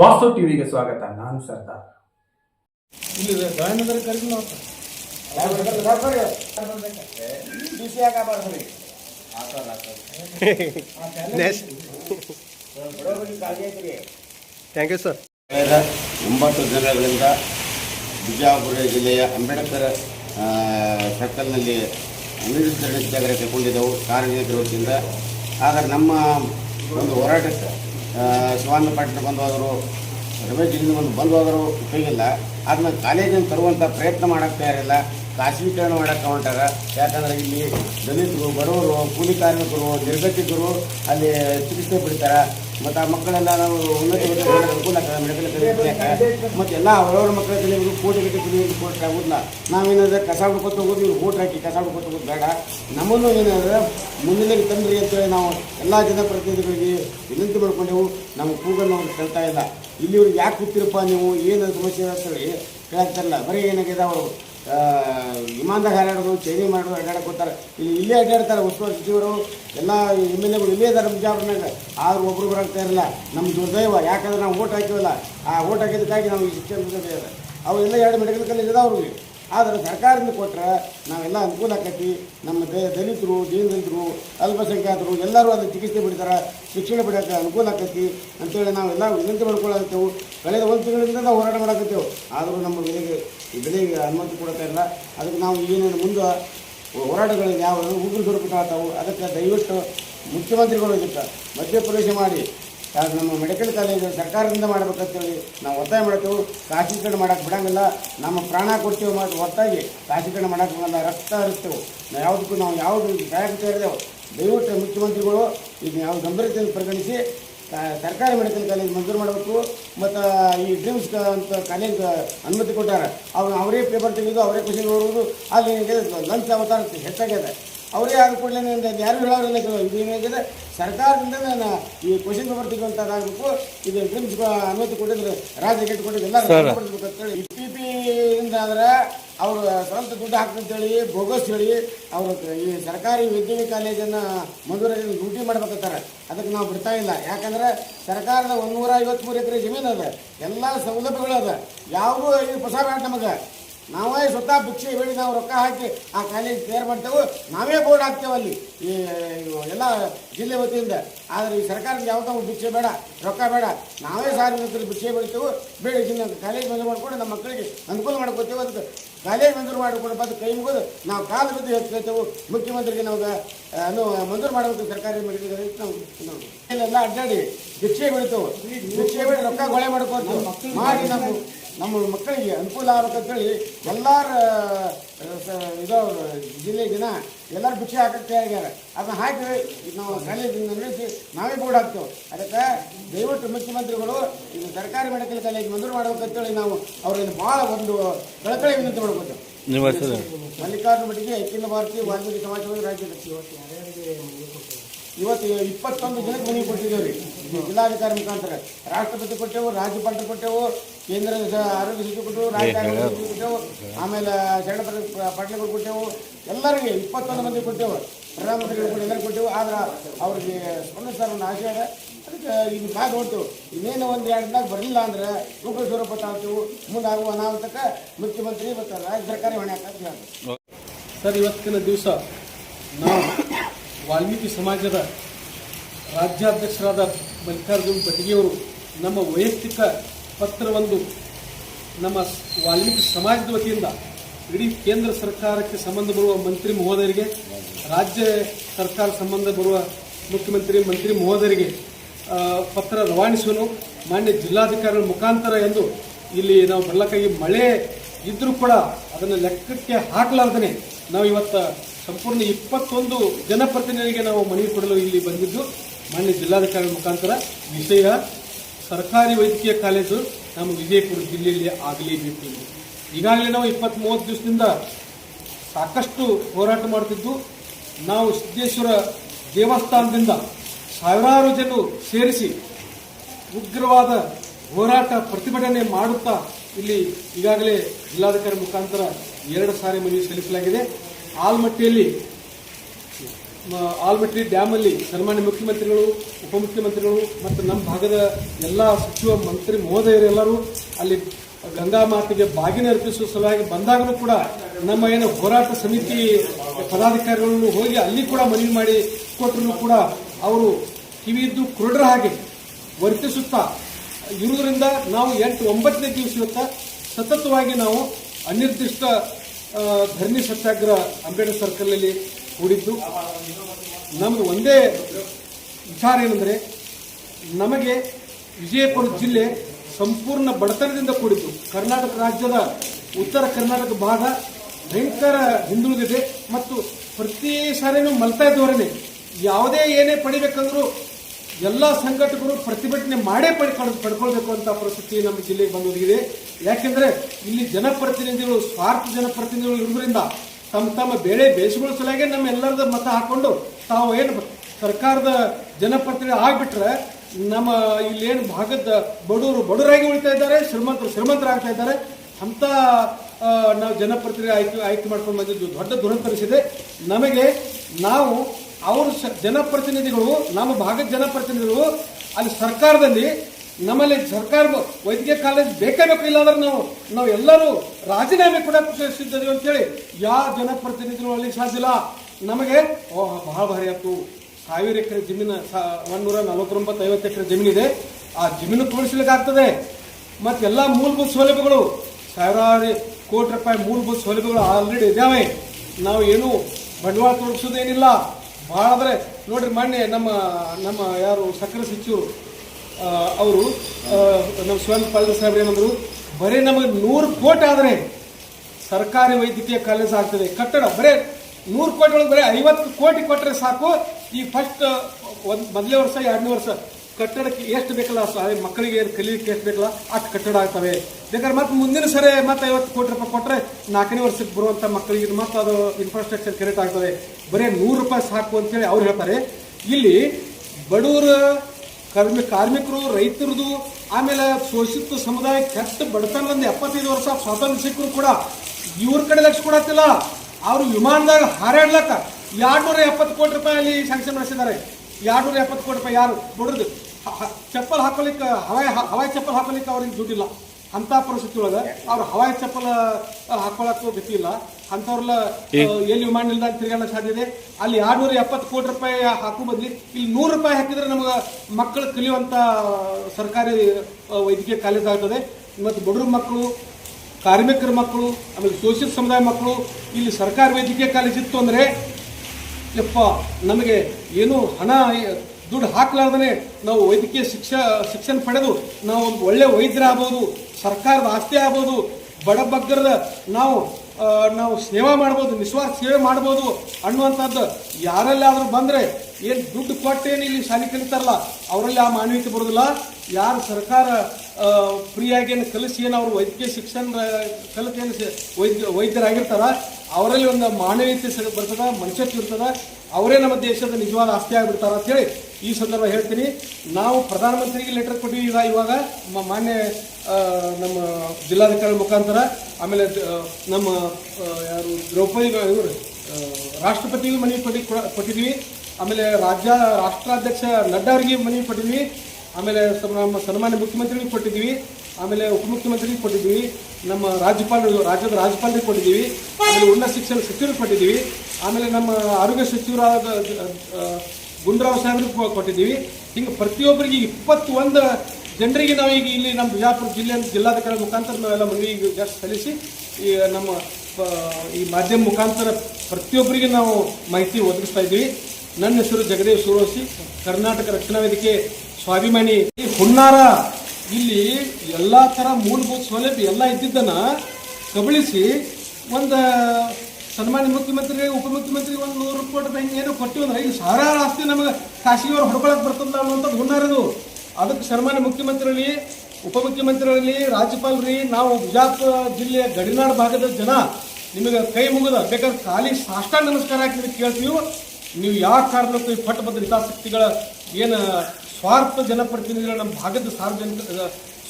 ವಾಸ್ತು ಟಿವಿಗೆ ಸ್ವಾಗತ ನಾನು ಸರ್ದಾರ್. ಇಲ್ಲಿ ದಯಾನಂದರ ಕರೆದು ನಾವು ಥ್ಯಾಂಕ್ ಯು ಸರ್ ಕಳೆದ ಒಂಬತ್ತು ದಿನಗಳಿಂದ ಬಿಜಾಪುರ ಜಿಲ್ಲೆಯ ಅಂಬೇಡ್ಕರ್ ಸರ್ಕಲ್ನಲ್ಲಿ ಅಂಗಡಿ ಸತ್ಯಾಗ್ರಹ ಕೈಗೊಂಡಿದ್ದೆವು ಸಾರ್ವಜನಿಕರ ವತಿಯಿಂದ ಆದರೆ ನಮ್ಮ ಒಂದು ಹೋರಾಟಕ್ಕೆ ಪಾಟೀಲ್ ಬಂದು ಹೋದರು ರಮೇಶ್ ಜಿಲ್ಲೆ ಬಂದು ಬಂದು ಹೋದರು ಉಪಯೋಗಿಲ್ಲ. ಆದ್ಮೇಲೆ ಕಾಲೇಜನ್ನು ತರುವಂಥ ಪ್ರಯತ್ನ ಮಾಡಕ್ಕೆ ತಯಾರಿಲ್ಲ. ಖಾಸಗೀಕರಣ ಮಾಡಕ್ಕೆ ಹೊಂಟಾರ ಯಾಕಂದ್ರೆ ಇಲ್ಲಿ ದಲಿತರು, ಬಡವರು ಕೂಲಿ ಕಾರ್ಮಿಕರು ನಿರ್ಗತಿಕರು, ಅಲ್ಲಿ ಚಿಕಿತ್ಸೆ ಪಡಿತಾರೆ. ಮತ್ತು ಆ ಮಕ್ಕಳೆಲ್ಲ ನಾವು ಉನ್ನತ ಅನುಕೂಲ ಆಗ್ತದೆ ಮೆಡಿಕಲ್ ಮತ್ತು ಎಲ್ಲ ಅವರವ್ರ ಮಕ್ಕಳ ಕಲಿಯೋದು ಕೋಟಿ ಗಟ್ಟಿ ಕಲಿಯೋದು ಕೋಟಿ ಆಗೋದಿಲ್ಲ. ನಾವೇನಾದ್ರೆ ಕಸ ಹುಡ್ಕೊತ ಹೋಗೋದು ಇವ್ರು ಓಟ್ ಹಾಕಿ ಕಸ ಹುಡ್ಕೊತ ಹೋಗೋದು ಬೇಡ. ನಮ್ಮನ್ನು ಏನಾದ್ರೆ ಮುಂದಿನ ತಂದ್ರಿ ಅಂತೇಳಿ ನಾವು ಎಲ್ಲ ಜನಪ್ರತಿನಿಧಿಗಳಿಗೆ ವಿನಂತಿ ಮಾಡ್ಕೊಂಡೆವು. ನಮ್ಮ ಕೂಗನ್ನು ಅವ್ರು ಕೇಳ್ತಾ ಇಲ್ಲ. ಇಲ್ಲಿ ಇವ್ರಿಗೆ ಯಾಕೆ ಕೂತಿರಪ್ಪ ನೀವು? ಏನು ಸಮಸ್ಯೆ ಅಂತೇಳಿ ಕೇಳ್ತಾರಲ್ಲ ಬರೀ ಏನಾಗಿದೆ ಅವರು? ವಿಮಾನದಾಗ ಹಾರಾಡೋದು ಚೈನಿ ಮಾಡೋದು ಅಡ್ಡಾಡಕ್ಕೆ ಹೋಗ್ತಾರೆ. ಇಲ್ಲಿ ಇಲ್ಲೇ ಅಡ್ಡಾಡ್ತಾರೆ ಉಸ್ತುವಾರಿ ಸಚಿವರು. ಎಲ್ಲ ಎಂ ಎಲ್ ಎಗಳು ಇಲ್ಲೇ ಇದ್ದಾರೆ ಬಿಜಾಪುರನಾಗ ಆದ್ರೂ ಒಬ್ರು ಬರಾಕ್ತಾ ಇರಲ್ಲ. ನಮ್ಮ ದುರ್ದೈವ ಯಾಕಂದ್ರೆ ನಾವು ಓಟ್ ಹಾಕಿವಲ್ಲ. ಆ ಓಟ್ ಹಾಕಿದ್ದಕ್ಕಾಗಿ ನಾವು ಈ ಶಿಕ್ಷಣ ಮುಗಿದಿದೆ ಎಲ್ಲ ಎರಡು ಮೆಡಿಕಲ್ ಕಾಲೇಜ್ ಇದಾವೆ ಅವ್ರಿಗೆ. ಆದರೆ ಸರ್ಕಾರದಿಂದ ಕೊಟ್ಟರೆ ನಾವೆಲ್ಲ ಅನುಕೂಲ ಆಕೈತಿ ನಮ್ಮ ದಲಿತರು ದೀನದಲಿತರು ಅಲ್ಪಸಂಖ್ಯಾತರು ಎಲ್ಲರೂ ಅದು ಚಿಕಿತ್ಸೆ ಬಿಡ್ತಾರೆ ಶಿಕ್ಷಣ ಬಿಡೋಕ್ಕೆ ಅನುಕೂಲ ಆಕೈತಿ ಅಂತೇಳಿ ನಾವೆಲ್ಲ ವಿನಂತಿ ಮಾಡ್ಕೊಳತ್ತೇವೆ ಕಳೆದ ಒಂದು ತಿಂಗಳಿಂದ ನಾವು ಹೋರಾಟ ಮಾಡಕತ್ತೇವೆ. ಆದರೂ ನಮ್ಮ ಬೆಲೆಗೆ, ಈ ಬೆಲೆಗೆ ಅನುಮತಿ ಕೊಡ್ತಾ ಇಲ್ಲ ಅದಕ್ಕೆ ನಾವು ಏನೇನು ಮುಂದೆ ಹೋರಾಟಗಳು ಯಾವ ಉಗ್ರ ಸ್ವರೂಪ ಆಗ್ತಾವೆ ಅದಕ್ಕೆ ದಯವಿಟ್ಟು ಮುಖ್ಯಮಂತ್ರಿಗಳು ಇದಕ್ಕೆ ಮಧ್ಯಪ್ರವೇಶ ಮಾಡಿ ಯಾರು ನಮ್ಮ ಮೆಡಿಕಲ್ ಕಾಲೇಜು ಸರ್ಕಾರದಿಂದ ಮಾಡ್ಬೇಕಂತೇಳಿ ನಾವು ಒತ್ತಾಯ ಮಾಡ್ತೇವೆ. ಖಾಸಗೀಕರಣ ಮಾಡಕ್ಕೆ ಬಿಡಂಗಿಲ್ಲ. ನಮ್ಮ ಪ್ರಾಣ ಕೊಡ್ತೇವೆ ಮತ್ತು ಒತ್ತಾಗಿ ಖಾಸಗೀಕರಣ ಮಾಡಕ್ಕೆ ಬಿಡಲ್ಲ ರಕ್ತ ಹರಿಸ್ತೇವೆ. ನಾವು ಯಾವುದಕ್ಕೂ ನಾವು ಯಾವುದು ಸೇರಿದೆವು ದಯವಿಟ್ಟು ಮುಖ್ಯಮಂತ್ರಿಗಳು ಈಗ ಯಾವ ಗಂಭೀರತೆಯನ್ನು ಪರಿಗಣಿಸಿ ಸರ್ಕಾರಿ ಮೆಡಿಕಲ್ ಕಾಲೇಜ್ ಮಂಜೂರು ಮಾಡಬೇಕು. ಮತ್ತು ಈ ಡ್ರೀಮ್ಸ್ ಅಂತ ಕಾಲೇಜ್ ಅನುಮತಿ ಕೊಟ್ಟಾರ. ಅವ್ರು ಅವರೇ ಪೇಪರ್ ತೆಗೆದು, ಅವರೇ ಕ್ವಶನ್ ನೋಡುವುದು ಅಲ್ಲಿ ಲಂಚ್ ಅವತಾರ ಹೆಚ್ಚಾಗಿದೆ ಅವರೇ ಆದ ಕೂಡಲೇ ಯಾರು ಹೇಳೋರಿಲ್ಲ ಇದು ಇದು ಏನಾಗಿದೆ ಸರ್ಕಾರದಿಂದ ನಾನು ಈ ಕ್ವಶನ್ ಪೇಪರ್ ತೆಗೆಯುವಂಥದ್ದಾಗಬೇಕು ಇದು ಡ್ರೀಮ್ಸ್ ಅನುಮತಿ ಕೊಟ್ಟಿದ್ರು ರಾಜ್ಯ ಗೇಟ್ ಕೊಟ್ಟಿದ್ರು ಎಲ್ಲ ಅಂತೇಳಿ ಇ ಪಿ ಪಿ ಇಂದ ಆದ್ರೆ ಅವರು ಸ್ವಂತ ದುಡ್ಡು ಹಾಕಂತೇಳಿ ಬೋಗಸ್ ಹೇಳಿ ಅವರು ಈ ಸರ್ಕಾರಿ ವೈದ್ಯಕೀಯ ಕಾಲೇಜನ್ನು ಮಂಜೂರಾಗಿ ಡ್ಯೂಟಿ ಮಾಡ್ಬೇಕಂತಾರೆ. ಅದಕ್ಕೆ ನಾವು ಬಿಡ್ತಾ ಇಲ್ಲ. ಯಾಕಂದ್ರೆ ಸರ್ಕಾರದ ಒಂದೂರ ಐವತ್ಮೂರು ಎಕರೆ ಜಮೀನು ಅದ. ಎಲ್ಲ ಸೌಲಭ್ಯಗಳು ಅದ. ಯಾವುದೂ ಇದು ಪ್ರಸಾರ ನಮಗೆ. ನಾವೇ ಸ್ವತಃ ಭಿಕ್ಷೆ ಹೇಳಿ ನಾವು ರೊಕ್ಕ ಹಾಕಿ ಆ ಕಾಲೇಜ್ ತಯಾರು ಮಾಡ್ತೇವೆ. ನಾವೇ ಬೋರ್ಡ್ ಹಾಕ್ತೇವೆ ಅಲ್ಲಿ. ಈ ಎಲ್ಲ ಜಿಲ್ಲೆ ವತಿಯಿಂದ. ಆದರೆ ಈ ಸರ್ಕಾರಕ್ಕೆ ಯಾವುದೋ ಭಿಕ್ಷೆ ಬೇಡ, ರೊಕ್ಕ ಬೇಡ. ನಾವೇ ಸಾರ್ವಜನಿಕರು ಭಿಕ್ಷೆ ಬೆಳಿತೇವೆ. ಬೇಡ ಇದನ್ನ ಕಾಲೇಜ್ ಮಂಜೂರು ಮಾಡಿಕೊಂಡು ನಮ್ಮ ಮಕ್ಕಳಿಗೆ ಅನುಕೂಲ ಮಾಡ್ಕೊತೇವೆ ಅದಕ್ಕೆ ಕಾಲೇಜ್ ಮಂಜೂರು ಮಾಡಿಕೊಂಡು ಬಂದು ಕೈ ಮುಗಿದು ನಾವು ಕಾಲು ಬಿದ್ದು ಹೇಳ್ತೇವೆ ಮುಖ್ಯಮಂತ್ರಿಗೆ ನಾವು ಮಂಜೂರು ಮಾಡಬೇಕು ಸರ್ಕಾರಿ ಕಾಲೇಜ್ ನಾವು ನಾವು ಇಲ್ಲೆಲ್ಲ ಅಡ್ಡಾಡಿ ಭಿಕ್ಷೆ ಬೀಳ್ತೇವೆ. ಭಿಕ್ಷೆ ಬಿಡಿ ರೊಕ್ಕ ಗೊಳೆ ಮಾಡ್ಕೊತೇವೆ ಮಾಡಿ ನಮ್ಮ ನಮ್ಮ ಮಕ್ಕಳಿಗೆ ಅನುಕೂಲ ಆಗ್ಬೇಕಂತೇಳಿ ಎಲ್ಲಾರ ಇದು ಜಿಲ್ಲೆ ಜನ ಎಲ್ಲರೂ ಭಿಕ್ಷೆ ಹಾಕಕ್ಕೆ ಆಗ್ಯಾರ. ಅದನ್ನ ಹಾಕಿ ಈಗ ನಾವು ಕಾಲೇಜಿಂದ ನಡೆಸಿ ನಾವೇ ಬೋರ್ಡ್ ಹಾಕ್ತೇವೆ. ಅದಕ್ಕೆ ದಯವಿಟ್ಟು ಮುಖ್ಯಮಂತ್ರಿಗಳು ಇದು ಸರ್ಕಾರಿ ಮೆಡಿಕಲ್ ಕಾಲೇಜ್ ಮಂಜೂರು ಮಾಡ್ಬೇಕಂತೇಳಿ ನಾವು ಅವರಿಂದ ಭಾಳ ಒಂದು ಕಳಕಳಿ ವಿನಂತಿ ಮಾಡಬೇಕು ಮಲ್ಲಿಕಾರ್ಜುನ ಮಟ್ಟಿಗೆ ಅಖಿಲ ಭಾರತೀಯ ವಾಲ್ಮೀಕಿ ಸಮಾಜವಾದಿ ರಾಜ್ಯದಕ್ಷ ಇವತ್ತು ಇಪ್ಪತ್ತೊಂದು ಜನಕ್ಕೆ ಮನೆ ಕೊಟ್ಟಿದ್ದೇವೆ ರೀ ಜಿಲ್ಲಾಧಿಕಾರಿ ಮುಖಾಂತರ. ರಾಷ್ಟ್ರಪತಿ ಕೊಟ್ಟೆವು ರಾಜ್ಯಪಾಲರು ಕೊಟ್ಟೆವು ಕೇಂದ್ರ ಆರೋಗ್ಯ ಸಚಿವ ಕೊಟ್ಟೆವು ರಾಜ್ಯ ಆರೋಗ್ಯ ಸಚಿವ ಕೊಟ್ಟೆವು ಆಮೇಲೆ ಶರಣ ಪಾಟೀಲ್ಗಳು ಕೊಟ್ಟೆವು ಎಲ್ಲರಿಗೆ ಇಪ್ಪತ್ತೊಂದು ಮಂದಿ ಕೊಟ್ಟೆವು. ಪ್ರಧಾನಮಂತ್ರಿಗಳು ಕೂಡ ಎಲ್ಲರಿಗೂ ಕೊಟ್ಟೆವು. ಆದ್ರೆ ಅವ್ರಿಗೆ ಸ್ಪಂದಿಸ್ತಾರೆ ಒಂದು ಆಶೆ ಅದ ಅದಕ್ಕೆ ಈಗ ಕಾದು ನೋಡ್ತೇವೆ ಇನ್ನೇನು ಒಂದು ಎರಡು ದಿನ ಬರಲಿಲ್ಲ ಅಂದ್ರೆ ರೂಪ ಸ್ವರೂಪ ತಾಳ್ತೇವೆ. ಮುಂದಾಗುವ ಅನಾಹುತಕ್ಕೆ ಮುಖ್ಯಮಂತ್ರಿ ಮತ್ತು ರಾಜ್ಯ ಸರ್ಕಾರಿ ಹೊಣೆ ಹಾಕಿ ಸರ್ ಇವತ್ತಿನ ದಿವಸ ನಾವು ವಾಲ್ಮೀಕಿ ಸಮಾಜದ ರಾಜ್ಯಾಧ್ಯಕ್ಷರಾದ ಮಲ್ಲಿಕಾರ್ಜುನ್ ಬಟಿಗೆಯವರು ನಮ್ಮ ವೈಯಕ್ತಿಕ ಪತ್ರವೊಂದು ನಮ್ಮ ವಾಲ್ಮೀಕಿ ಸಮಾಜದ ವತಿಯಿಂದ ಇಡೀ ಕೇಂದ್ರ ಸರ್ಕಾರಕ್ಕೆ ಸಂಬಂಧ ಬರುವ ಮಂತ್ರಿ ಮಹೋದಯರಿಗೆ, ರಾಜ್ಯ ಸರ್ಕಾರ ಸಂಬಂಧ ಬರುವ ಮುಖ್ಯಮಂತ್ರಿ ಮಂತ್ರಿ ಮಹೋದಯರಿಗೆ ಪತ್ರ ರವಾನಿಸುವನು. ಮಾನ್ಯ ಜಿಲ್ಲಾಧಿಕಾರಿಗಳ ಮುಖಾಂತರ ಎಂದು ಇಲ್ಲಿ ನಾವು ಬರ್ಲಕ್ಕಾಗಿ ಮಳೆ ಇದ್ರೂ ಕೂಡ ಅದನ್ನು ಲೆಕ್ಕಕ್ಕೆ ಹಾಕಲಾರ್ದೇ ನಾವು ಇವತ್ತು ಸಂಪೂರ್ಣ ಇಪ್ಪತ್ತೊಂದು ಜನಪ್ರತಿನಿಧಿಗೆ ನಾವು ಮನವಿ ಕೊಡಲು ಇಲ್ಲಿ ಬಂದಿದ್ದು, ಮಾನ್ಯ ಜಿಲ್ಲಾಧಿಕಾರಿ ಮುಖಾಂತರ ವಿಷಯ ಸರ್ಕಾರಿ ವೈದ್ಯಕೀಯ ಕಾಲೇಜು ನಮ್ಮ ವಿಜಯಪುರ ಜಿಲ್ಲೆಯಲ್ಲಿ ಆಗಲೇಬೇಕು. ಈಗಾಗಲೇ ನಾವು ಇಪ್ಪತ್ತ್ ಮೂವತ್ತು ದಿವಸದಿಂದ ಸಾಕಷ್ಟು ಹೋರಾಟ ಮಾಡ್ತಿದ್ದು ನಾವು ಸಿದ್ದೇಶ್ವರ ದೇವಸ್ಥಾನದಿಂದ ಸಾವಿರಾರು ಜನರು ಸೇರಿಸಿ ಉಗ್ರವಾದ ಹೋರಾಟ ಪ್ರತಿಭಟನೆ ಮಾಡುತ್ತಾ ಇಲ್ಲಿ ಈಗಾಗಲೇ ಜಿಲ್ಲಾಧಿಕಾರಿ ಮುಖಾಂತರ ಎರಡು ಸಾರಿ ಮನವಿ ಸಲ್ಲಿಸಲಾಗಿದೆ. ಆಲ್ಮಟ್ಟಿಯಲ್ಲಿ ಆಲ್ಮಟ್ಟಿ ಡ್ಯಾಮಲ್ಲಿ ಸನ್ಮಾನ್ಯ ಮುಖ್ಯಮಂತ್ರಿಗಳು, ಉಪಮುಖ್ಯಮಂತ್ರಿಗಳು ಮತ್ತು ನಮ್ಮ ಭಾಗದ ಎಲ್ಲ ಸಚಿವ ಮಂತ್ರಿ ಮಹೋದಯರೆಲ್ಲರೂ ಅಲ್ಲಿ ಗಂಗಾ ಮಾತೆಗೆ ಬಾಗಿನ ಅರ್ಪಿಸುವ ಸಲುವಾಗಿ ಬಂದಾಗಲೂ ಕೂಡ ನಮ್ಮ ಏನು ಹೋರಾಟ ಸಮಿತಿ ಪದಾಧಿಕಾರಿಗಳನ್ನು ಹೋಗಿ ಅಲ್ಲಿ ಕೂಡ ಮನವಿ ಮಾಡಿ ಕೊಟ್ಟರು ಕೂಡ ಅವರು ಕಿವಿಯಿದ್ದು ಕುರುಡರ ಹಾಗೆ ವರ್ತಿಸುತ್ತಾ ಇರುವುದರಿಂದ ನಾವು ಎಂಟು ಒಂಬತ್ತನೇ ದಿವಸದ ಸತತವಾಗಿ ನಾವು ಅನಿರ್ದಿಷ್ಟ ಧರಣಿ ಸತ್ಯಾಗ್ರಹ ಅಂಬೇಡ್ಕರ್ ಸರ್ಕಲಲ್ಲಿ ಕೂಡಿದ್ದು. ನಮ್ಮದು ಒಂದೇ ವಿಚಾರ ಏನಂದರೆ, ನಮಗೆ ವಿಜಯಪುರ ಜಿಲ್ಲೆ ಸಂಪೂರ್ಣ ಬಡತನದಿಂದ ಕೂಡಿದ್ದು. ಕರ್ನಾಟಕ ರಾಜ್ಯದ ಉತ್ತರ ಕರ್ನಾಟಕ ಭಾಗ ಭಯಂಕರ ಹಿಂದುಳಿದಿದೆ ಮತ್ತು ಪ್ರತಿ ಸಾರಿನೂ ಮಲ್ತಾ ಇದ್ದವರೇ ಯಾವುದೇ ಏನೇ ಪಡಿಬೇಕಂದ್ರೂ ಎಲ್ಲ ಸಂಘಟಕರು ಪ್ರತಿಭಟನೆ ಮಾಡೇ ಪಡ್ಕೊಂಡು ಪಡ್ಕೊಳ್ಬೇಕು ಅಂತ ಪರಿಸ್ಥಿತಿ ನಮ್ಮ ಜಿಲ್ಲೆಗೆ ಬಂದೊದಗಿದೆ. ಯಾಕೆಂದ್ರೆ ಇಲ್ಲಿ ಜನಪ್ರತಿನಿಧಿಗಳು, ಸ್ವಾರ್ಥ ಜನಪ್ರತಿನಿಧಿಗಳು ಇರೋದ್ರಿಂದ ತಮ್ಮ ತಮ್ಮ ಬೇಳೆ ಬೇಯಿಸಿಕೊಳ್ಳೋ ಸಲುವಾಗಿ ನಮ್ಮ ಎಲ್ಲರದ ಮತ ಹಾಕೊಂಡು ತಾವು ಏನು ಸರ್ಕಾರದ ಜನಪ್ರತಿನಿಧಿ ಆಗಿಬಿಟ್ರೆ ನಮ್ಮ ಇಲ್ಲೇನು ಭಾಗದ ಬಡವರು ಬಡವರಾಗಿ ಉಳಿತಾ ಇದ್ದಾರೆ, ಶ್ರೀಮಂತರು ಶ್ರೀಮಂತರಾಗ್ತಾ ಇದ್ದಾರೆ. ಅಂತ ನಾವು ಜನಪ್ರತಿನಿಧಿ ಆಯ್ಕೆ ಆಯ್ಕೆ ಮಾಡ್ಕೊಂಡು ಬಂದಿದ್ದು ದೊಡ್ಡ ದುರಂತರಿಸಿದೆ. ನಮಗೆ ನಾವು ಅವರು ಸ- ಜನಪ್ರತಿನಿಧಿಗಳು, ನಮ್ಮ ಭಾಗದ ಜನಪ್ರತಿನಿಧಿಗಳು, ಅಲ್ಲಿ ಸರ್ಕಾರದಲ್ಲಿ ನಮ್ಮಲ್ಲಿ ಸರ್ಕಾರ ವೈದ್ಯಕೀಯ ಕಾಲೇಜ್ ಬೇಕೇ ಬೇಕು, ಇಲ್ಲಾಂದ್ರೆ ನಾವು ನಾವು ಎಲ್ಲರೂ ರಾಜೀನಾಮೆ ಕೂಡ ಸಿದ್ಧದೀವಿ ಅಂತೇಳಿ ಯಾವ ಜನಪ್ರತಿನಿಧಿಗಳು ಅಲ್ಲಿ ಸಾಧ್ಯ ಇಲ್ಲ. ನಮಗೆ ಬಹಳ ಭಾರಿ ಆಯ್ತು. ಸಾವಿರ ಎಕರೆ ಜಮೀನು ಒಂದೂರ ನಲವತ್ತೊಂಬತ್ತು ಐವತ್ತು ಎಕರೆ ಜಮೀನಿದೆ. ಆ ಜಮೀನು ತೋರಿಸ್ಲಿಕ್ಕಾಗ್ತದೆ. ಮತ್ತು ಎಲ್ಲ ಮೂಲಭೂತ ಸೌಲಭ್ಯಗಳು, ಸಾವಿರಾರು ಕೋಟಿ ರೂಪಾಯಿ ಮೂಲಭೂತ ಸೌಲಭ್ಯಗಳು ಆಲ್ರೆಡಿ ಇದ್ದಾವೆ. ನಾವು ಏನು ಬಂಡವಾಳ ತೊಡಗಿಸೋದೇನಿಲ್ಲ. ಭಾಳ ಅಂದರೆ ನೋಡ್ರಿ ಮೊನ್ನೆ ನಮ್ಮ ನಮ್ಮ ಯಾರು ಸಕ್ಕರೆ ಸಚಿವರು ಅವರು ನಮ್ಮ ಸ್ವಯಂ ಪಾಲ್ಗೆ ಸಾಹೇಬ್ರು ಏನಂದರು, ಬರೀ ನಮಗೆ ನೂರು ಕೋಟಿ ಆದರೆ ಸರ್ಕಾರಿ ವೈದ್ಯಕೀಯ ಕಾಲೇಜ್ ಆಗ್ತದೆ. ಕಟ್ಟಡ, ಬರೇ ನೂರು ಕೋಟಿ ಒಳಗೆ ಬರೀ ಐವತ್ತು ಕೋಟಿ ಕೊಟ್ಟರೆ ಸಾಕು. ಈ ಫಸ್ಟ್ ಒಂದು ಮೊದಲನೇ ವರ್ಷ, ಎರಡನೇ ವರ್ಷ ಕಟ್ಟಡಕ್ಕೆ ಎಷ್ಟು ಬೇಕಲ್ಲ ಅದೇ ಮಕ್ಕಳಿಗೆ ಏನು ಕಲಿಯಕ್ಕೆ ಎಷ್ಟು ಬೇಕಲ್ಲ, ಅಷ್ಟು ಕಟ್ಟಡ ಆಗ್ತವೆ. ಬೇಕಾದ್ರೆ ಮತ್ತೆ ಮುಂದಿನ ಸರಿ ಮತ್ತೆ ಐವತ್ತು ಕೋಟಿ ರೂಪಾಯಿ ಕೊಟ್ಟರೆ ನಾಲ್ಕನೇ ವರ್ಷಕ್ಕೆ ಬರುವಂಥ ಮಕ್ಕಳಿಗೆ ಮತ್ತೆ ಅದು ಇನ್ಫ್ರಾಸ್ಟ್ರಕ್ಚರ್ ಕ್ರಿಯೇಟ್ ಆಗ್ತದೆ. ಬರೀ ನೂರು ರೂಪಾಯಿ ಸಾಕು ಅಂತೇಳಿ ಅವ್ರು ಹೇಳ್ತಾರೆ. ಇಲ್ಲಿ ಬಡವರು ಕಾರ್ಮಿ, ಕಾರ್ಮಿಕರು, ರೈತರದು ಆಮೇಲೆ ಶೋಷಿತ ಸಮುದಾಯ ಕೆಟ್ಟ ಬಡತನದಿಂದ ಎಪ್ಪತ್ತೈದು ವರ್ಷ ಸ್ವಾತಂತ್ರ್ಯ ಸಿಕ್ಕರು ಕೂಡ ಇವ್ರ ಕಡೆ ಲಕ್ಷ ಕೊಡತ್ತಿಲ್ಲ ಅವರು ವಿಮಾನದಾಗ ಹಾರಾಡ್ಲಕ್ಕ. ಎರಡ್ನೂರ ಎಪ್ಪತ್ತು ಕೋಟಿ ರೂಪಾಯಿ ಅಲ್ಲಿ ಸ್ಯಾಂಕ್ಷನ್ ಮಾಡಿಸಿದ್ದಾರೆ. ಎರಡ್ನೂರ ಎಪ್ಪತ್ತು ಕೋಟಿ ರೂಪಾಯಿ ಯಾರು? ಬಡದು ಚಪ್ಪಲ್ ಹಾಕೊಳ್ಳಿಕ್ಕೆ ಹವಾಯಿ ಹವಾಯಿ ಚಪ್ಪಲ್ ಹಾಕೊಳ್ಳಿಕ್ಕೆ ಅವ್ರಿಗೆ ದುಡ್ಡಿಲ್ಲ. ಅಂತ ಪರಿಸ್ಥಿತಿ ಒಳಗೆ ಅವ್ರು ಹವಾಯಿ ಚಪ್ಪಲ್ ಹಾಕೊಳ್ಳಕ್ಕೂ ಗತಿ ಇಲ್ಲ. ಅಂಥವ್ರೆಲ್ಲ ಎಲ್ಲಿ ವಿಮಾನ ನಿಲ್ದಾಣ ತಿರುಗಾಡ ಸಾಧ್ಯ ಇದೆ? ಅಲ್ಲಿ ಎರಡ್ನೂರ ಎಪ್ಪತ್ತು ಕೋಟಿ ರೂಪಾಯಿ ಹಾಕೋ ಬದ್ಲಿ ಇಲ್ಲಿ ನೂರು ರೂಪಾಯಿ ಹಾಕಿದ್ರೆ ನಮಗೆ ಮಕ್ಕಳು ಕಲಿಯುವಂಥ ಸರ್ಕಾರಿ ವೈದ್ಯಕೀಯ ಕಾಲೇಜ್ ಆಗ್ತದೆ. ಮತ್ತು ಬಡವ್ರ ಮಕ್ಕಳು ಕಾರ್ಮಿಕರ ಮಕ್ಕಳು ಆಮೇಲೆ ಶೋಷಿತ ಸಮುದಾಯ ಮಕ್ಕಳು ಇಲ್ಲಿ ಸರ್ಕಾರಿ ವೈದ್ಯಕೀಯ ಕಾಲೇಜ್ ಇತ್ತು ಅಂದರೆ ಯಪ್ಪ ನಮಗೆ ಏನು ಹಣ ದುಡ್ಡು ಹಾಕ್ಲಾರ್ದೇ ನಾವು ವೈದ್ಯಕೀಯ ಶಿಕ್ಷ ಶಿಕ್ಷಣ ಪಡೆದು ನಾವು ಒಂದು ಒಳ್ಳೆ ವೈದ್ಯರಾಗ್ಬೋದು ಸರ್ಕಾರದ ಆಸ್ತಿ ಆಗ್ಬೋದು ಬಡಬಗ್ಗರದ ನಾವು ನಾವು ಸೇವೆ ಮಾಡ್ಬೋದು ನಿಸ್ವಾರ್ಥ ಸೇವೆ ಮಾಡ್ಬೋದು ಅನ್ನುವಂಥದ್ದು ಯಾರಲ್ಲಾದರೂ ಬಂದರೆ ಏನು ದುಡ್ಡು ಕೊಟ್ಟೇನು ಇಲ್ಲಿ ಶಾಲೆ ಕಲಿತಾರಲ್ಲ ಅವರಲ್ಲಿ ಆ ಮಾನವೀಯತೆ ಬರೋದಿಲ್ಲ. ಯಾರು ಸರ್ಕಾರ ಆ, ಫ್ರೀಯಾಗಿ ಏನು ಕಲಿಸಿ ಏನು ಅವರು ವೈದ್ಯಕೀಯ ಶಿಕ್ಷಣ ಕಲಿತೇನು ವೈದ್ಯ ವೈದ್ಯರಾಗಿರ್ತಾರ ಅವರಲ್ಲಿ ಒಂದು ಮಾನವೀಯತೆ ಬರ್ತದ ಮನುಷ್ಯತ್ವ ಇರ್ತದೆ ಅವರೇ ನಮ್ಮ ದೇಶದ ನಿಜವಾದ ಆಸ್ತಿ ಆಗಿಬಿಡ್ತಾರ ಅಂತೇಳಿ ಈ ಸಂದರ್ಭ ಹೇಳ್ತೀನಿ. ನಾವು ಪ್ರಧಾನಮಂತ್ರಿಗೆ ಲೆಟರ್ ಕೊಟ್ಟಿವಿ ಈಗ ಇವಾಗ ಮಾನ್ಯ ನಮ್ಮ ಜಿಲ್ಲಾಧಿಕಾರಿ ಮುಖಾಂತರ, ಆಮೇಲೆ ನಮ್ಮ ಯಾರು ದ್ರೌಪದಿ ಇವರು ರಾಷ್ಟ್ರಪತಿಗೂ ಮನವಿ ಕೊಟ್ಟಿ ಕೊಟ್ಟಿದ್ವಿ. ಆಮೇಲೆ ರಾಜ್ಯ ರಾಷ್ಟ್ರಾಧ್ಯಕ್ಷ ನಡ್ಡಾ ಅವರಿಗೆ ಮನವಿ ಕೊಟ್ಟಿದ್ವಿ. ಆಮೇಲೆ ನಮ್ಮ ಸನ್ಮಾನ್ಯ ಮುಖ್ಯಮಂತ್ರಿಗಳಿಗೆ ಕೊಟ್ಟಿದ್ವಿ. ಆಮೇಲೆ ಉಪಮುಖ್ಯಮಂತ್ರಿಗೆ ಕೊಟ್ಟಿದ್ವಿ. ನಮ್ಮ ರಾಜ್ಯಪಾಲರು, ರಾಜ್ಯದ ರಾಜ್ಯಪಾಲರಿಗೆ ಕೊಟ್ಟಿದ್ದೀವಿ ಆಮೇಲೆ ಉನ್ನತ ಶಿಕ್ಷಣ ಸಚಿವರಿಗೆ ಕೊಟ್ಟಿದ್ದೀವಿ ಆಮೇಲೆ ನಮ್ಮ ಆರೋಗ್ಯ ಸಚಿವರಾದ ಗುಂಡೂರಾವ್ ಸಾಹೇಬ್ರಿಗೆ ಕೊಟ್ಟಿದ್ದೀವಿ. ಹಿಂಗೆ ಪ್ರತಿಯೊಬ್ಬರಿಗೆ ಇಪ್ಪತ್ತೊಂದು ಜನರಿಗೆ ನಾವು ಈಗ ಇಲ್ಲಿ ನಮ್ಮ ಬಿಜಾಪುರ ಜಿಲ್ಲೆ ಜಿಲ್ಲಾಧಿಕಾರಿ ಮುಖಾಂತರ ನಾವೆಲ್ಲ ಮನವಿ ಜಾಸ್ತಿ ಸಲ್ಲಿಸಿ ಈ ನಮ್ಮ ಈ ಮಾಧ್ಯಮ ಮುಖಾಂತರ ಪ್ರತಿಯೊಬ್ಬರಿಗೆ ನಾವು ಮಾಹಿತಿ ಒದಗಿಸ್ತಾ ಇದ್ದೀವಿ. ನನ್ನ ಹೆಸರು ಜಗದೇವ್ ಸುರೋಸಿ ಕರ್ನಾಟಕ ರಕ್ಷಣಾ ವೇದಿಕೆ ಸ್ವಾಭಿಮಾನಿ. ಈ ಹುನ್ನಾರ ಇಲ್ಲಿ ಎಲ್ಲ ಥರ ಮೂಲಭೂತ ಸೌಲಭ್ಯ ಎಲ್ಲ ಇದ್ದಿದ್ದನ್ನು ಕಬಳಿಸಿ ಒಂದು ಸನ್ಮಾನ್ಯ ಮುಖ್ಯಮಂತ್ರಿ, ಉಪಮುಖ್ಯಮಂತ್ರಿ ಒಂದು ನೂರು ಕೋಟಿ ಹೆಂಗೆ ಏನೋ ಕೊಟ್ಟಿವಿ ಅಂದ್ರೆ ಈಗ ಸಾವಿರಾರು ಆಸ್ತಿ ನಮಗೆ ಖಾಸಗಿಯವ್ರು ಹೊಡ್ಕೊಳಕ್ ಬರ್ತದ ಅನ್ನುವಂಥದ್ದು ಹುನ್ನಾರದು. ಅದಕ್ಕೆ ಸನ್ಮಾನ್ಯ ಮುಖ್ಯಮಂತ್ರಿಗಳಲ್ಲಿ ಉಪಮುಖ್ಯಮಂತ್ರಿಗಳಲ್ಲಿ ರಾಜ್ಯಪಾಲರಿ, ನಾವು ಗುಜರಾತ್ ಜಿಲ್ಲೆಯ ಗಡಿನಾಡು ಭಾಗದ ಜನ ನಿಮಗೆ ಕೈ ಮುಗಿದ ಬೇಕಾದ್ರೆ ಖಾಲಿ ಸಾಷ್ಟಾಂಗ ನಮಸ್ಕಾರ ಹಾಕಿದ್ರೆ ಕೇಳ್ತೀವಿ. ನೀವು ಯಾವ ಕಾರಣಕ್ಕೂ ಈ ಪಟ್ಟಬದ್ಧ ಹಿತಾಸಕ್ತಿಗಳ ಏನು ಸ್ವಾರ್ಥ ಜನಪ್ರತಿನಿಧಿಗಳ ನಮ್ಮ ಭಾಗದ ಸಾರ್ವಜನಿಕ,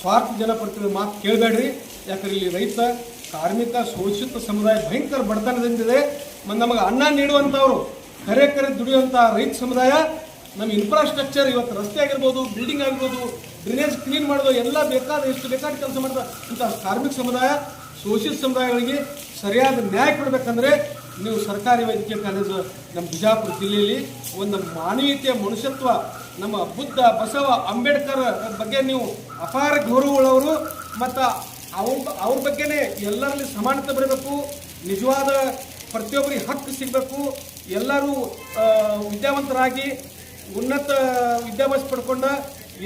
ಸ್ವಾರ್ಥ ಜನಪ್ರತಿನಿಧಿ ಮಾತು ಕೇಳಬೇಡ್ರಿ. ಯಾಕಂದ್ರೆ ಇಲ್ಲಿ ರೈತ ಕಾರ್ಮಿಕ ಶೋಷಿತ ಸಮುದಾಯ ಭಯಂಕರ ಬಡತನದಿಂದಿದೆ. ನಮಗೆ ಅನ್ನ ನೀಡುವಂಥವ್ರು ಕರೆ ಕರೆ ದುಡಿಯುವಂಥ ರೈತ ಸಮುದಾಯ, ನಮ್ಮ ಇನ್ಫ್ರಾಸ್ಟ್ರಕ್ಚರ್ ಇವತ್ತು ರಸ್ತೆ ಆಗಿರ್ಬೋದು ಬಿಲ್ಡಿಂಗ್ ಆಗಿರ್ಬೋದು ಡ್ರೈನೇಜ್ ಕ್ಲೀನ್ ಮಾಡೋದು ಎಲ್ಲ ಬೇಕಾದ ಎಷ್ಟು ಬೇಕಾದ ಕೆಲಸ ಮಾಡ್ತಾ ಇಂಥ ಕಾರ್ಮಿಕ ಸಮುದಾಯ, ಶೋಷಿತ ಸಮುದಾಯಗಳಿಗೆ ಸರಿಯಾದ ನ್ಯಾಯ ಕೊಡಬೇಕಂದ್ರೆ ನೀವು ಸರ್ಕಾರಿ ವೈದ್ಯಕೀಯ ಕಾಲೇಜು, ನಮ್ಮ ಬಿಜಾಪುರ ಜಿಲ್ಲೆಯಲ್ಲಿ ಒಂದು ಮಾನವೀಯತೆಯ ಮನುಷ್ಯತ್ವ, ನಮ್ಮ ಬುದ್ಧ ಬಸವ ಅಂಬೇಡ್ಕರ್ ಬಗ್ಗೆ ನೀವು ಅಪಾರ ಗೌರವಗಳವರು ಮತ್ತು ಅವ್ರ ಅವ್ರ ಬಗ್ಗೆನೇ ಎಲ್ಲರಲ್ಲಿ ಸಮಾನತೆ ಬರಬೇಕು, ನಿಜವಾದ ಪ್ರತಿಯೊಬ್ಬರಿಗೆ ಹಕ್ಕು ಸಿಗಬೇಕು, ಎಲ್ಲರೂ ವಿದ್ಯಾವಂತರಾಗಿ ಉನ್ನತ ವಿದ್ಯಾಭ್ಯಾಸ ಪಡ್ಕೊಂಡು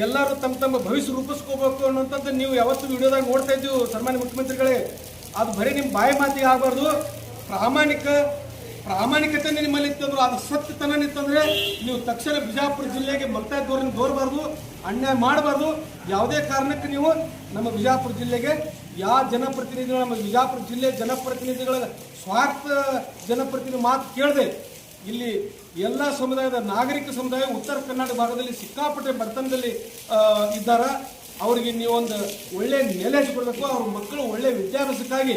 ಎಲ್ಲರೂ ತಮ್ಮ ತಮ್ಮ ಭವಿಷ್ಯ ರೂಪಿಸ್ಕೋಬೇಕು ಅನ್ನೋಂಥದ್ದು ನೀವು ಯಾವತ್ತೂ ವಿಡಿಯೋದಾಗ ನೋಡ್ತಾ ಇದ್ದೀವಿ, ಸನ್ಮಾನ್ಯ ಮುಖ್ಯಮಂತ್ರಿಗಳೇ. ಅದು ಬರೀ ನಿಮ್ಮ ಬಾಯಿ ಮಾತಿಗೆ ಆಗಬಾರ್ದು. ಪ್ರಾಮಾಣಿಕ, ಪ್ರಾಮಾಣಿಕತೆ ನಿಮ್ಮಲ್ಲಿ ಇತ್ತಂದ್ರೆ, ಅದು ಸತ್ಯತನ ಇತ್ತಂದ್ರೆ ನೀವು ತಕ್ಷಣ ಬಿಜಾಪುರ ಜಿಲ್ಲೆಗೆ ಮಲ್ತಾ ದೂರನ್ನು ದೋರಬಾರ್ದು. ಅನ್ಯಾಯ ಮಾಡಬಾರ್ದು. ಯಾವುದೇ ಕಾರಣಕ್ಕೆ ನೀವು ನಮ್ಮ ಬಿಜಾಪುರ ಜಿಲ್ಲೆಗೆ ಯಾವ ಜನಪ್ರತಿನಿಧಿಗಳು, ನಮ್ಮ ಬಿಜಾಪುರ ಜಿಲ್ಲೆ ಜನಪ್ರತಿನಿಧಿಗಳ ಸ್ವಾರ್ಥ ಜನಪ್ರತಿನಿಧಿ ಮಾತು ಕೇಳದೆ, ಇಲ್ಲಿ ಎಲ್ಲ ಸಮುದಾಯದ ನಾಗರಿಕ ಸಮುದಾಯ ಉತ್ತರ ಕರ್ನಾಟಕ ಭಾಗದಲ್ಲಿ ಸಿಕ್ಕಾಪಟ್ಟೆ ಬಡತನದಲ್ಲಿ ಇದ್ದಾರ. ಅವರಿಗೆ ನೀವೊಂದು ಒಳ್ಳೆ ನೆಲೆ ಕೊಡಬೇಕು. ಅವ್ರ ಮಕ್ಕಳು ಒಳ್ಳೆ ವಿದ್ಯಾಭ್ಯಾಸಕ್ಕಾಗಿ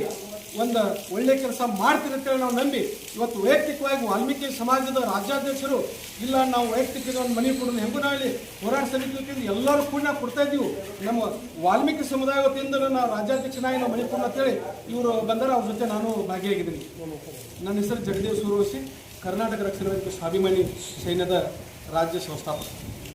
ಒಂದು ಒಳ್ಳೆ ಕೆಲಸ ಮಾಡ್ತೀರಿ ಅಂತೇಳಿ ನಾವು ನಂಬಿ. ಇವತ್ತು ವೈಯಕ್ತಿಕವಾಗಿ ವಾಲ್ಮೀಕಿ ಸಮಾಜದ ರಾಜ್ಯಾಧ್ಯಕ್ಷರು, ಇಲ್ಲ ನಾವು ವೈಯಕ್ತಿಕ ಒಂದು ಮನೆ ಕೊಡೋದು ಹೆಂಗೂ ನಾವು ಇಲ್ಲಿ ಹೋರಾಟ ಸಮಿತಿ ಎಲ್ಲರೂ ಕೂಡ ಕೊಡ್ತಾ ಇದ್ದೀವಿ. ನಮ್ಮ ವಾಲ್ಮೀಕಿ ಸಮುದಾಯ ವತಿಯಿಂದ ನಾವು ರಾಜ್ಯಾಧ್ಯಕ್ಷನಾಗಿ ನಾವು ಮನೆ ಕೊಡೋಣ ಅಂತೇಳಿ ಇವರು ಬಂದರೆ, ಅವ್ರ ಜೊತೆ ನಾನು ಭಾಗಿಯಾಗಿದ್ದೀನಿ. ನನ್ನ ಹೆಸರು ಜಗದೇವ್ ಸೂರ್ವಶಿ ಕರ್ನಾಟಕ ರಕ್ಷಣಾ ಸ್ವಾಭಿಮಾನಿ ಸೈನ್ಯದ ರಾಜ್ಯ ಸಂಸ್ಥಾಪಕ.